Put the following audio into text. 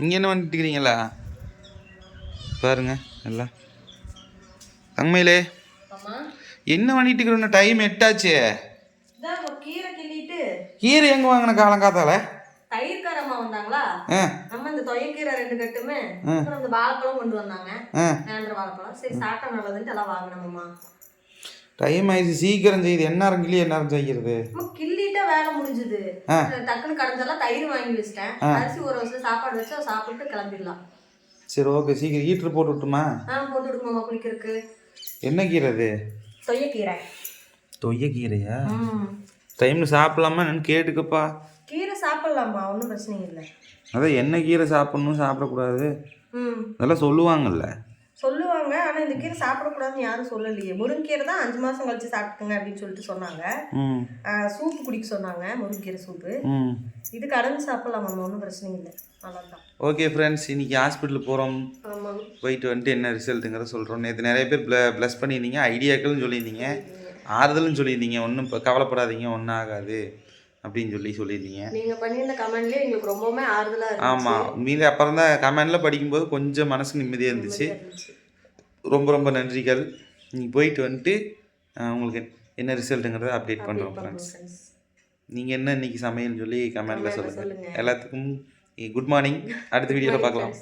இங்கே என்ன பண்ணிட்டு இருக்கிறீங்களா? பாருங்க எல்லாம் தங்கமையிலே என்ன பண்ணிட்டு இருக்கிறோம் டைம் எட்டாச்சு? கீரை எங்கே வாங்கின காலங்காத்தால தயிர்காரம்மா வந்தாங்களா? ஆ. நம்ம இந்த தொயக்கீரை ரெண்டு கட்டுமே அப்புறம் இந்த வாழைப்பழம் கொண்டு வந்தாங்க. நேந்திர வாழைப்பழம். சரி சாப்பிட்டா நல்லதுன்ட்டு எல்லாம் வாங்கினோம்மா. டைம் ஆயிடுச்சு. சீக்கிரம் செய்யுது என்ன கிளி என்ன செய்கிறது? கிள்ளிட்டா வேலை முடிஞ்சுது. ஆ. டக்குன்னு கடந்தெல்லாம் தயிர் வாங்கி வச்சிட்டேன். அரிசி ஒரு வருஷம் சாப்பாடு வச்சு சாப்பிட்டு கிளம்பிடலாம். சரி ஓகே சீக்கிரம் ஹீட்ரு போட்டு விட்டுமா ஆ போட்டு விடுமாம்மா குளிக்கிறதுக்கு. என்ன கீரை அது தொய்யக்கீரை. தொய்ய கீரையா ம் டைமில் சாப்பிடலாமா என்னன்னு கேட்டுக்கப்பா. கீரை சாப்பிடலாமா ஒன்றும் பிரச்சனை இல்லை. அதான் என்ன கீரை சாப்பிடணும் சாப்பிடக்கூடாது. அதெல்லாம் சொல்லுவாங்கல்ல. சொல்லுவாங்க. ஆனால் இந்த கீரை சாப்பிடக்கூடாதுன்னு யாரும் சொல்லலையே. முருங்கீரை தான் அஞ்சு மாதம் கழிச்சு சாப்பிட்டுங்க அப்படின்னு சொல்லிட்டு சொன்னாங்க. சூப்பு குடிக்க சொன்னாங்க முருங்கீரை சூப்பு. இது கடந்து சாப்பிடலாமா ஒன்றும் பிரச்சனை இல்லை. ஓகே ஃப்ரெண்ட்ஸ் இன்னைக்கு ஹாஸ்பிட்டல் போகிறோம் போயிட்டு வந்துட்டு என்ன ரிசல்ட்டுங்கிறத சொல்கிறோம் நேற்று நிறைய பேர் ப்ள ப்ளஸ் பண்ணியிருந்தீங்க ஐடியாக்கள்னு சொல்லியிருந்தீங்க ஆறுதலும் சொல்லியிருந்தீங்க. ஒன்றும் கவலைப்படாதீங்க ஒன்றும் ஆகாது. அப்படின்னு சொல்லி சொல்லியிருந்தீங்க நீங்கள் பண்ணியிருந்த கமெண்ட்லேயே எங்களுக்கு ரொம்பவுமே ஆறுதலாக ஆமாம் மீதி அப்புறம் தான் கமெண்டில் படிக்கும்போது கொஞ்சம் மனசு நிம்மதியாக இருந்துச்சு. ரொம்ப ரொம்ப நன்றிகள். நீங்கள் போயிட்டு வந்துட்டு உங்களுக்கு என்ன ரிசல்ட்டுங்கிறத அப்டேட் பண்ணுறோம் ஃப்ரெண்ட்ஸ். நீங்கள் என்ன இன்னைக்கு சமையல்னு சொல்லி கமெண்டில் Comment ல சொல்லுங்கள் சொல்லுங்க. எல்லாத்துக்கும் குட் மார்னிங் அடுத்த வீடியோவில் பார்க்கலாம்.